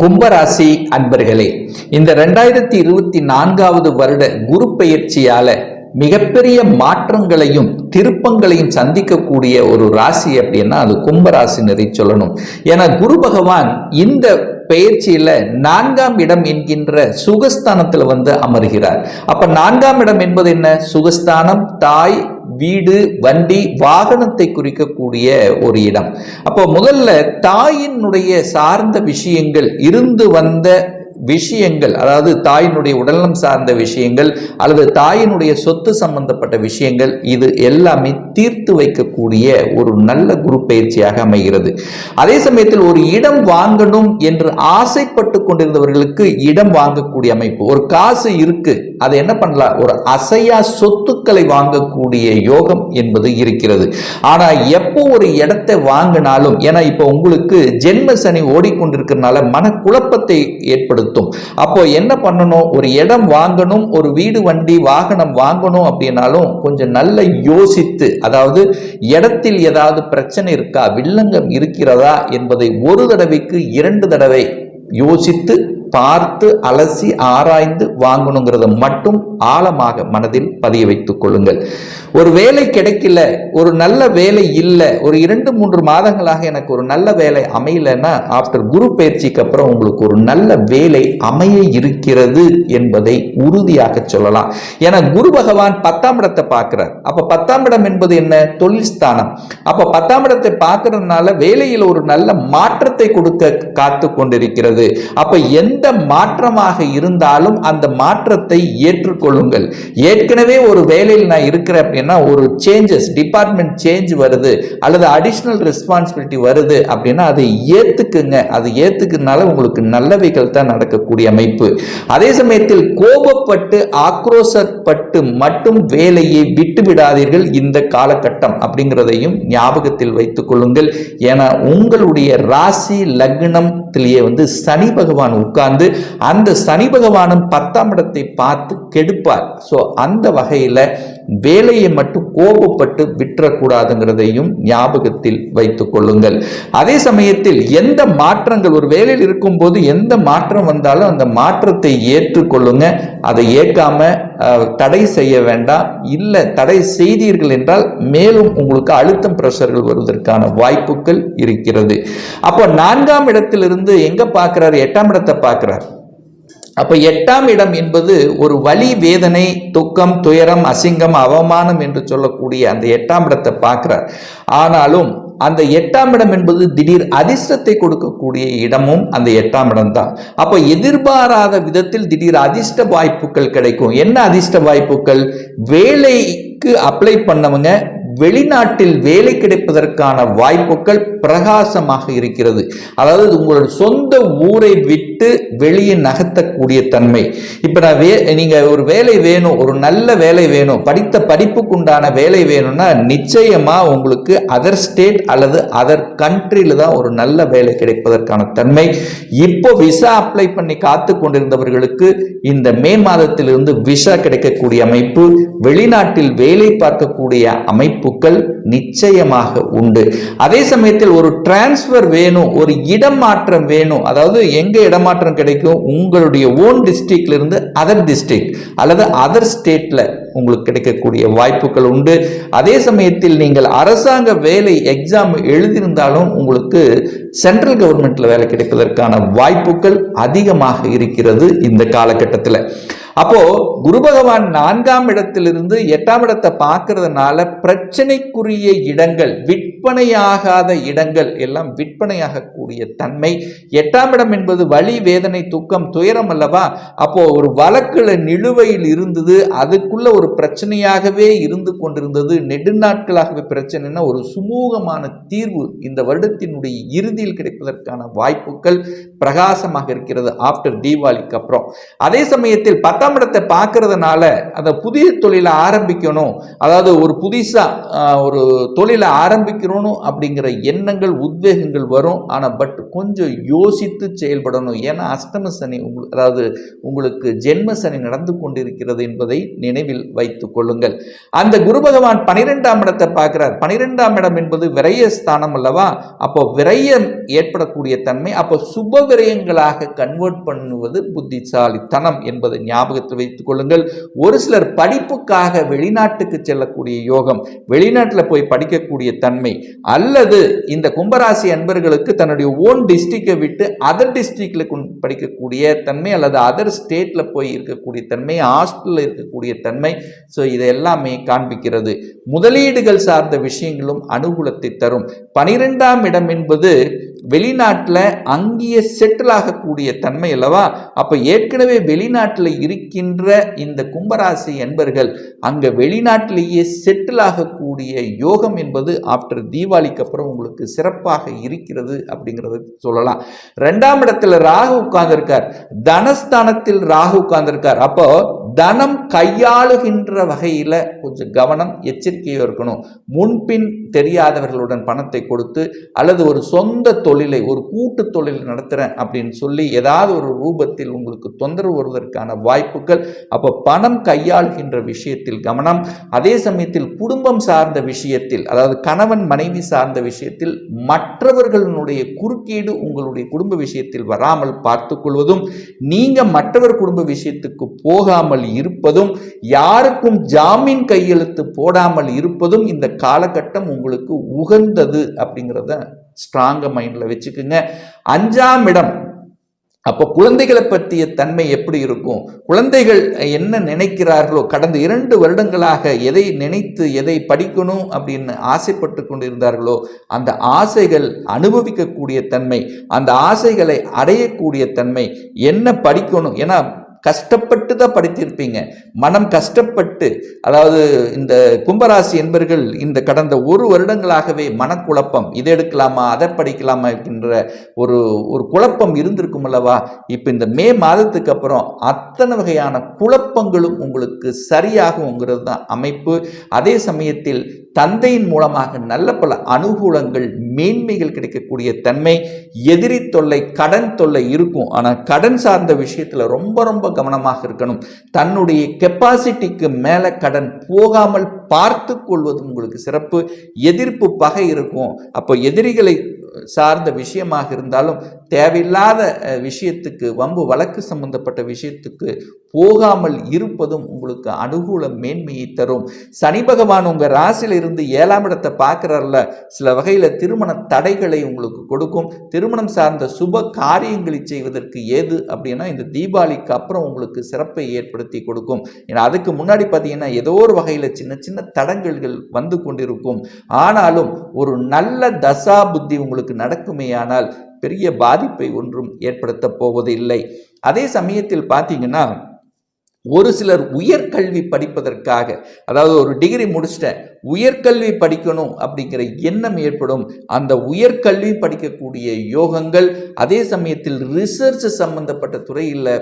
கும்பராசி அன்பர்களே இந்த ரெண்டாயிரத்தி இருபத்தி நான்காவது வருட குரு பெயர்ச்சியால மிகப்பெரிய மாற்றங்களையும் திருப்பங்களையும் சந்திக்கக்கூடிய ஒரு ராசி அப்படின்னா அது கும்பராசினரை சொல்லணும். ஏன்னா குரு பகவான் இந்த பெயர்ச்சியில நான்காம் இடம் என்கின்ற சுகஸ்தானத்துல வந்து அமர்கிறார். அப்ப நான்காம் இடம் என்பது என்ன? சுகஸ்தானம் தாய் வீடு வண்டி வாகனத்தை குறிக்கக்கூடிய ஒரு இடம். அப்போ முதல்ல தாயினுடைய சார்ந்த விஷயங்கள் இருந்து வந்த விஷயங்கள் அதாவது தாயினுடைய உடல்நலம் சார்ந்த விஷயங்கள் அல்லது தாயினுடைய சொத்து சம்பந்தப்பட்ட விஷயங்கள் இது எல்லாமே தீர்த்து வைக்கக்கூடிய ஒரு நல்ல குரு பயிற்சியாக அமைகிறது. அதே சமயத்தில் ஒரு இடம் வாங்கணும் என்று ஆசைப்பட்டு கொண்டிருந்தவர்களுக்கு இடம் வாங்கக்கூடிய அமைப்பு. ஒரு காசு இருக்கு அதை என்ன பண்ணலாம்? ஒரு அசையா சொத்துக்களை வாங்கக்கூடிய யோகம் என்பது இருக்கிறது. ஆனால் எப்போ ஒரு இடத்தை வாங்கினாலும் ஏன்னா இப்போ உங்களுக்கு ஜென்ம சனி ஓடிக்கொண்டிருக்கிறதுனால மனக்குழப்பத்தை ஏற்படுத்தும் அப்போ என்ன பண்ணணும்? ஒரு இடம் வாங்கணும் ஒரு வீடு வண்டி வாகனம் வாங்கணும் அப்படின்னாலும் கொஞ்சம் நல்ல யோசித்து அதாவது இடத்தில் ஏதாவது பிரச்சனை இருக்கா வில்லங்கம் இருக்கிறதா என்பதை ஒரு தடவைக்கு இரண்டு தடவை யோசித்து பார்த்து அலசி ஆராய்ந்து வாங்கணுங்கிறத மட்டும் ஆழமாக மனதில் பதிய வைத்துக் கொள்ளுங்கள். ஒரு வேலை கிடைக்கல ஒரு நல்ல வேலை இல்லை ஒரு இரண்டு மூன்று மாதங்களாக எனக்கு ஒரு நல்ல வேலை அமையலன்னா ஆஃப்டர் குரு பயிற்சிக்கு அப்புறம் உங்களுக்கு ஒரு நல்ல வேலை அமைய இருக்கிறது என்பதை உறுதியாக சொல்லலாம். ஏன்னா குரு பகவான் பத்தாம் இடத்தை பார்க்கிறார். அப்ப பத்தாம் இடம் என்பது என்ன? தொழில் ஸ்தானம் அப்ப பத்தாம் இடத்தை பார்க்கறதுனால வேலையில் ஒரு நல்ல மாற்றத்தை கொடுக்க காத்து கொண்டிருக்கிறது. அப்ப எந்த மாற்றமாக இருந்தாலும் அந்த மாற்றத்தை ஏற்றுக்கொள்ளுங்கள். ஏற்கனவே ஒரு வேலையில் நான் இருக்கிறேன் அப்படின்னா ஒரு சேஞ்சஸ் டிபார்ட்மெண்ட் சேஞ்ச் வருது அல்லது அடிஷ்னல் ரெஸ்பான்சிபிலிட்டி வருது அப்படின்னா அதை ஏற்றுக்குங்க அதை ஏத்துக்கிறதுனால உங்களுக்கு நல்லவைகள் தான் நடக்கக்கூடிய அமைப்பு. அதே சமயத்தில் கோபப்பட்டு ஆக்ரோசப்பட்டு மட்டும் வேலையை விட்டுவிடாதீர்கள் இந்த காலகட்டம் அப்படிங்கிறதையும் ஞாபகத்தில் வைத்துக் கொள்ளுங்கள். ஏன்னா உங்களுடைய ராசி லக்னத்திலேயே வந்து சனி பகவான் உட்கார்ந்து அந்த சனி பகவானும் பத்தாம் இடத்தை பார்த்து கெடுப்பார். ஸோ அந்த வகையில் வேலையை மட்டும் கோபப்பட்டு விட்டுறக்கூடாதுங்கிறதையும் ஞாபகத்தில் வைத்துக் கொள்ளுங்கள். அதே சமயத்தில் எந்த மாற்றங்கள் ஒரு வேலையில் இருக்கும்போது எந்த மாற்றம் வந்தாலும் அந்த மாற்றத்தை ஏற்றுக்கொள்ளுங்க. அதை ஏற்காம தடை செய்ய வேண்டாம். இல்லை தடை செய்தீர்கள் என்றால் மேலும் உங்களுக்கு அழுத்தம் பிரஷர்கள் வருவதற்கான வாய்ப்புகள் இருக்கிறது. அப்போ நான்காம் இடத்திலிருந்து எங்க பார்க்கிறார்? எட்டாம் இடத்தை பார்க்கிறார். அப்ப எட்டாம் இடம் என்பது ஒரு வலி வேதனை துக்கம் துயரம் அசிங்கம் அவமானம் என்று சொல்லக்கூடிய அந்த எட்டாம் இடத்தை பார்க்கிறார். ஆனாலும் அந்த எட்டாம் இடம் என்பது திடீர் அதிர்ஷ்டத்தை கொடுக்கக்கூடிய இடமும் அந்த எட்டாம் இடம் தான் அப்போ எதிர்பாராத விதத்தில் திடீர் அதிர்ஷ்ட வாய்ப்புகள் கிடைக்கும். என்ன அதிர்ஷ்ட வாய்ப்புகள்? வேலைக்கு அப்ளை பண்ணவங்க வெளிநாட்டில் வேலை கிடைப்பதற்கான வாய்ப்புகள் பிரகாசமாக இருக்கிறது. அதாவது உங்களோட சொந்த ஊரை விட்டு வெளியே நகர்த்தக்கூடிய தன்மை. இப்போ நான் வே நீங்கள் ஒரு வேலை வேணும் ஒரு நல்ல வேலை வேணும் படித்த படிப்புக்குண்டான வேலை வேணும்னா நிச்சயமாக உங்களுக்கு அதர் ஸ்டேட் அல்லது அதர் கண்ட்ரியில் தான் ஒரு நல்ல வேலை கிடைப்பதற்கான தன்மை. இப்போ விசா அப்ளை பண்ணி காத்து கொண்டிருந்தவர்களுக்கு இந்த மே மாதத்திலிருந்து விசா கிடைக்கக்கூடிய அமைப்பு வெளிநாட்டில் வேலை பார்க்கக்கூடிய அமைப்பு அமைப்புகள் நிச்சயமாக உண்டு. அதே சமயத்தில் ஒரு டிரான்ஸ்ஃபர் வேணும் ஒரு இடம் மாற்றம் வேணும். அதாவது எங்க இடமாற்றம் கிடைக்கும்? உங்களுடைய ஓன் டிஸ்ட்ரிக்ட்ல இருந்து அதர் டிஸ்ட்ரிக்ட் அல்லது அதர் ஸ்டேட்ல உங்களுக்கு கிடைக்கக்கூடிய வாய்ப்புகள் உண்டு. அதே சமயத்தில் நீங்கள் அரசாங்க வேலை எக்ஸாம் எழுதியிருந்தாலும் உங்களுக்கு சென்ட்ரல் கவர்மெண்ட்ல வேலை கிடைப்பதற்கான வாய்ப்புகள் அதிகமாக இருக்கிறது இந்த காலகட்டத்தில். அப்போ குரு பகவான் நான்காம் இடத்திலிருந்து எட்டாம் இடத்தை பார்க்கறதுனால பிரச்சனைக்குரிய இடங்கள் விற்பனையாகாத இடங்கள் எல்லாம் விற்பனையாகக்கூடிய தன்மை. எட்டாம் இடம் என்பது வலி வேதனை துக்கம் துயரம் அல்லவா? அப்போ ஒரு வழக்குல நிலுவையில் இருந்தது அதுக்குள்ள ஒரு பிரச்சனையாகவே இருந்து கொண்டிருந்தது. நெடுநாட்களாகவே பிரச்சனைனா ஒரு சுமூகமான தீர்வு இந்த வருடத்தினுடைய இறுதியில் கிடைப்பதற்கான வாய்ப்புகள் பிரகாசமாக இருக்கிறது ஆஃப்டர் தீபாவளிக்கு அப்புறம். அதே சமயத்தில் பத்தாம் ஏழாம் இடத்தை பார்க்கறதுனால அந்த புதிய தொழிலை ஆரம்பிக்கணும். அதாவது ஒரு புதுசாக ஒரு தொழிலை ஆரம்பிக்கணும் அப்படிங்கிற எண்ணங்கள் உத்வேகங்கள் வரும். ஆனால் பட் கொஞ்சம் யோசித்து செயல்படணும். ஏன்னா அஷ்டம சனி உங்களுக்கு அதாவது உங்களுக்கு ஜென்ம சனி நடந்து கொண்டிருக்கிறது என்பதை நினைவில் வைத்துக் கொள்ளுங்கள். அந்த குரு பகவான் பனிரெண்டாம் இடத்தை பார்க்கிறார். பனிரெண்டாம் இடம் என்பது விரைய ஸ்தானம் அல்லவா? அப்போ விரயம் ஏற்படக்கூடிய தன்மை அப்போ சுப விரயங்களாக கன்வெர்ட் பண்ணுவது புத்திசாலித்தனம் என்பதை ஞாபகத்தில் வைத்துக் கொள்ளுங்கள். ஒரு சிலர் படிப்புக்காக வெளிநாட்டுக்கு செல்லக்கூடிய யோகம் வெளிநாட்டில் போய் படிக்கக்கூடிய தன்மை அல்லது இந்த கும்பராசி அன்பர்களுக்கு தன்னுடைய ஓன் டிஸ்ட்ரிக்டை விட்டு அதர் டிஸ்ட்ரிக்டில் படிக்கக்கூடிய தன்மை அல்லது அதர் ஸ்டேட்ல போய் இருக்கக்கூடிய தன்மை ஹாஸ்டல்ல இருக்கக்கூடிய தன்மை. ஸோ இது எல்லாமே காண்பிக்கிறது. முதலீடுகள் சார்ந்த விஷயங்களும் அனுகூலத்தை தரும். பனிரெண்டாம் இடம் என்பது வெளிநாட்டில் அங்கேயே செட்டில் ஆகக்கூடிய தன்மை அல்லவா? அப்போ ஏற்கனவே வெளிநாட்டில் இருக்கின்ற இந்த கும்பராசி என்பர்கள் அங்கே வெளிநாட்டிலேயே செட்டில் ஆகக்கூடிய யோகம் என்பது ஆஃப்டர் தீபாவளிக்கு அப்புறம் உங்களுக்கு சிறப்பாக இருக்கிறது அப்படிங்கிறத சொல்லலாம். ரெண்டாம் இடத்துல ராகு உட்கார்ந்திருக்கார். தனஸ்தானத்தில் ராகு உட்கார்ந்திருக்கார். அப்போ தனம் கையாளுகின்ற வகையில் கொஞ்சம் கவனம் எச்சரிக்கையாக இருக்கணும். முன்பின் தெரியாதவர்களுடன் பணத்தை கொடுத்து அல்லது ஒரு சொந்த தொழிலை ஒரு கூட்டு தொழில் நடத்துகிறேன் அப்படின்னு சொல்லி ஏதாவது ஒரு ரூபத்தில் உங்களுக்கு தொந்தரவு வருவதற்கான வாய்ப்புகள் அப்போ பணம் கையாளுகின்ற விஷயத்தில் கவனம். அதே சமயத்தில் குடும்பம் சார்ந்த விஷயத்தில் அதாவது கணவன் மனைவி சார்ந்த விஷயத்தில் மற்றவர்களுடைய குறுக்கீடு உங்களுடைய குடும்ப விஷயத்தில் வராமல் பார்த்துக்கொள்வதும் நீங்கள் மற்றவர் குடும்ப விஷயத்துக்கு போகாமல் இருப்பதும் யாருக்கும் ஜாமீன் கையெழுத்து போடாமல் இருப்பதும் இந்த காலகட்டம் உங்களுக்கு உகந்தது அப்படிங்கிறத ஸ்ட்ராங்க மைண்டில் வச்சுக்குங்க. அஞ்சாம் இடம். அப்போ குழந்தைகளை பற்றிய தன்மை எப்படி இருக்கும்? குழந்தைகள் என்ன நினைக்கிறார்களோ கடந்த இரண்டு வருடங்களாக எதை நினைத்து எதை படிக்கணும் அப்படின்னு ஆசைப்பட்டு கொண்டிருந்தார்களோ அந்த ஆசைகள் அனுபவிக்கக்கூடிய தன்மை அந்த ஆசைகளை அடையக்கூடிய தன்மை என்ன படிக்கணும்? ஏன்னா கஷ்டப்பட்டு தான் படித்திருப்பீங்க. மனம் கஷ்டப்பட்டு அதாவது இந்த கும்பராசி என்பர்கள் இந்த கடந்த ஒரு வருடங்களாகவே மனக்குழப்பம் இதை எடுக்கலாமா அதை படிக்கலாமா என்கின்ற ஒரு ஒரு குழப்பம் இருந்திருக்கும் அல்லவா? இப்போ இந்த மே மாதத்துக்கு அப்புறம் அத்தனை வகையான குழப்பங்களும் உங்களுக்கு சரியாகுங்கிறது தான் அமைப்பு. அதே சமயத்தில் தந்தையின் மூலமாக நல்ல பல அனுகூலங்கள் மேன்மைகள் கிடைக்கக்கூடிய தன்மை எதிரி தொல்லை கடன் தொல்லை இருக்கும். ஆனால் கடன் சார்ந்த விஷயத்தில் ரொம்ப ரொம்ப கவனமாக இருக்கணும். தன்னுடைய கெப்பாசிட்டிக்கு மேலே கடன் போகாமல் பார்த்து கொள்வது உங்களுக்கு சிறப்பு. எதிர்ப்பு பகை இருக்கும். அப்போ எதிரிகளை சார்ந்த விஷயமாக இருந்தாலும் தேவையில்லாத விஷயத்துக்கு வம்பு வழக்கு சம்பந்தப்பட்ட விஷயத்துக்கு போகாமல் இருப்பதும் உங்களுக்கு அனுகூல மேன்மையை தரும். சனி பகவான் உங்கள் ராசியில் இருந்து ஏழாம் இடத்தை பார்க்கறல்ல சில வகையில் திருமண தடைகளை உங்களுக்கு கொடுக்கும். திருமணம் சார்ந்த சுப காரியங்களை செய்வதற்கு ஏது அப்படின்னா இந்த தீபாவளிக்கு அப்புறம் உங்களுக்கு சிறப்பை ஏற்படுத்தி கொடுக்கும். ஏன்னா அதுக்கு முன்னாடி பார்த்தீங்கன்னா ஏதோ ஒரு வகையில் சின்ன சின்ன தடங்கல்கள் வந்து கொண்டிருக்கும்? ஆனாலும் ஒரு நல்ல தசா புத்தி உங்களுக்கு நடக்குமேயானால் பெரிய பாதிப்பை ஒன்றும் ஏற்படுத்த போவதில்லை. அதே சமயத்தில் பார்த்தீங்கன்னா ஒரு சிலர் உயர்கல்வி படிப்பதற்காக அதாவது ஒரு டிகிரி முடிச்சிட்டேன் உயர்கல்வி படிக்கணும் அப்படிங்கிற எண்ணம் ஏற்படும். அந்த உயர்கல்வி படிக்கக்கூடிய யோகங்கள் அதே சமயத்தில் ரிசர்ச் சம்பந்தப்பட்ட துறையில்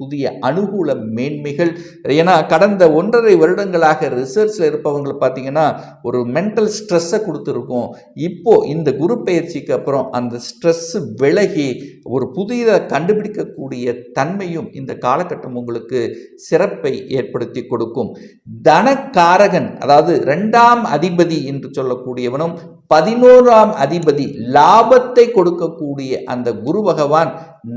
புதிய அனுகூல மேன்மைகள். ஏன்னா கடந்த ஒன்றரை வருடங்களாக ரிசர்ச்சில் இருப்பவங்களை பார்த்தீங்கன்னா ஒரு மென்டல் ஸ்ட்ரெஸ்ஸை கொடுத்துருக்கோம். இப்போ இந்த குரு பயிற்சிக்கு அப்புறம் அந்த ஸ்ட்ரெஸ் விலகி ஒரு புதிய கண்டுபிடிக்கக்கூடிய தன்மையும் இந்த காலகட்டம் உங்களுக்கு சிறப்பை ஏற்படுத்தி கொடுக்கும். தனக்காரகன் அதாவது ரெண்டாம் அதிபதி என்று சொல்லக்கூடியவனும் பதினோராம் அதிபதி லாபத்தை கொடுக்கக்கூடிய அந்த குரு பகவான்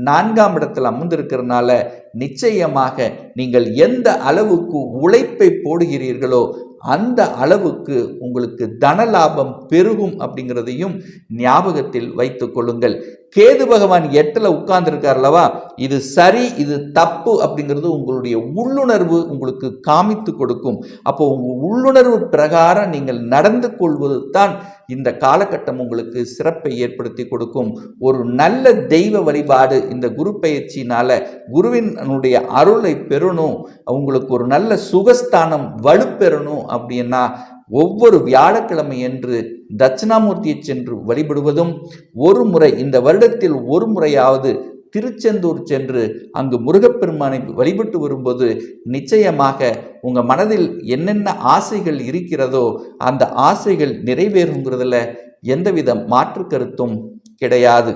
நான்காம் இடத்தில் அமர்ந்திருக்கிறதுனால நிச்சயமாக நீங்கள் எந்த அளவுக்கு உழைப்பை போடுகிறீர்களோ அந்த அளவுக்கு உங்களுக்கு தன லாபம் பெருகும் அப்படிங்கிறதையும் ஞாபகத்தில் வைத்துக் கொள்ளுங்கள். கேது பகவான் எட்டில் உட்கார்ந்துருக்கார் அல்லவா இது சரி இது தப்பு அப்படிங்கிறது உங்களுடைய உள்ளுணர்வு உங்களுக்கு காமித்து கொடுக்கும். அப்போ உங்கள் உள்ளுணர்வு பிரகாரம் நீங்கள் நடந்து கொள்வது தான் இந்த காலகட்டம் உங்களுக்கு சிறப்பை ஏற்படுத்தி கொடுக்கும். ஒரு நல்ல தெய்வ வழிபாடு இந்த குரு பயிற்சினால குருவினுடைய அருளை பெறணும். உங்களுக்கு ஒரு நல்ல சுகஸ்தானம் வலுப்பெறணும் அப்படின்னா ஒவ்வொரு வியாழக்கிழமை என்று தட்சிணாமூர்த்தியை சென்று வழிபடுவதும் ஒரு முறை இந்த வருடத்தில் ஒரு முறையாவது திருச்செந்தூர் சென்று அங்கு முருகப்பெருமானை வழிபட்டு வரும்போது நிச்சயமாக உங்கள் மனதில் என்னென்ன ஆசைகள் இருக்கிறதோ அந்த ஆசைகள் நிறைவேறுங்கிறதுல எந்தவித மாற்று கருத்தும் கிடையாது.